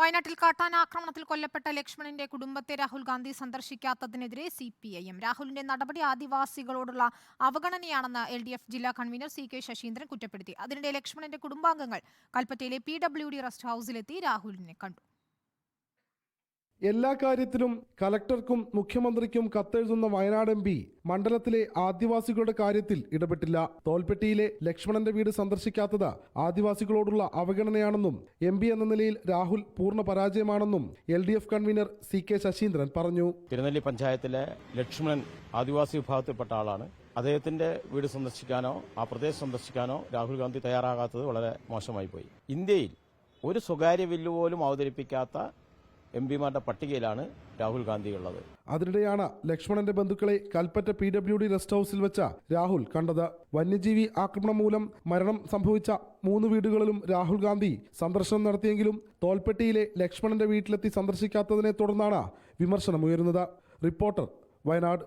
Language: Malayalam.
വയനാട്ടിൽ കാട്ടാന ആക്രമണത്തിൽ കൊല്ലപ്പെട്ട ലക്ഷ്മണന്റെ കുടുംബത്തെ രാഹുൽ ഗാന്ധി സന്ദർശിക്കാത്തതിനെതിരെ സി പി ഐ എം. രാഹുലിന്റെ നടപടി ആദിവാസികളോടുള്ള അവഗണനയാണെന്ന് എൽ ഡി എഫ് ജില്ലാ കൺവീനർ സി കെ ശശീന്ദ്രൻ കുറ്റപ്പെടുത്തി. അതിനിടെ ലക്ഷ്മണന്റെ കുടുംബാംഗങ്ങൾ കൽപ്പറ്റയിലെ പി ഡബ്ല്യു ഡി റെസ്റ്റ് ഹൌസിലെത്തി രാഹുലിനെ കണ്ടു. എല്ലാ കാര്യത്തിലും കലക്ടർക്കും മുഖ്യമന്ത്രിക്കും കത്തെഴുതുന്ന വയനാട് എം പി മണ്ഡലത്തിലെ ആദിവാസികളുടെ കാര്യത്തിൽ ഇടപെട്ടില്ല. തോൽപ്പെട്ടിയിലെ ലക്ഷ്മണന്റെ വീട് സന്ദർശിക്കാത്തത് ആദിവാസികളോടുള്ള അവഗണനയാണെന്നും എം എന്ന നിലയിൽ രാഹുൽ പൂർണ പരാജയമാണെന്നും L D F convener C K Saseendran പറഞ്ഞു. തിരുനെല്ലി പഞ്ചായത്തിലെ ലക്ഷ്മണൻ ആദിവാസി വിഭാഗത്തിൽപ്പെട്ട ആളാണ്. അദ്ദേഹത്തിന്റെ വീട് സന്ദർശിക്കാനോ ആ പ്രദേശം സന്ദർശിക്കാനോ രാഹുൽ ഗാന്ധി തയ്യാറാകാത്തത് വളരെ മോശമായി പോയി. ഇന്ത്യയിൽ ഒരു സ്വകാര്യ ബില്ല് പോലും അവതരിപ്പിക്കാത്ത എം പിമാരുടെ പട്ടികയിലാണ് രാഹുൽ ഗാന്ധി ഉള്ളത് അതിനിടെയാണ് ലക്ഷ്മണന്റെ ബന്ധുക്കളെ Kalpetta P W D rest ഹൌസിൽ വെച്ച രാഹുൽ കണ്ടത്. വന്യജീവി ആക്രമണം മൂലം മരണം സംഭവിച്ച മൂന്ന് വീടുകളിലും രാഹുൽ ഗാന്ധി സന്ദർശനം നടത്തിയെങ്കിലും തോൽപ്പെട്ടിയിലെ ലക്ഷ്മണന്റെ വീട്ടിലെത്തി സന്ദർശിക്കാത്തതിനെ തുടർന്നാണ് വിമർശനമുയരുന്നത്. റിപ്പോർട്ടർ വയനാട്.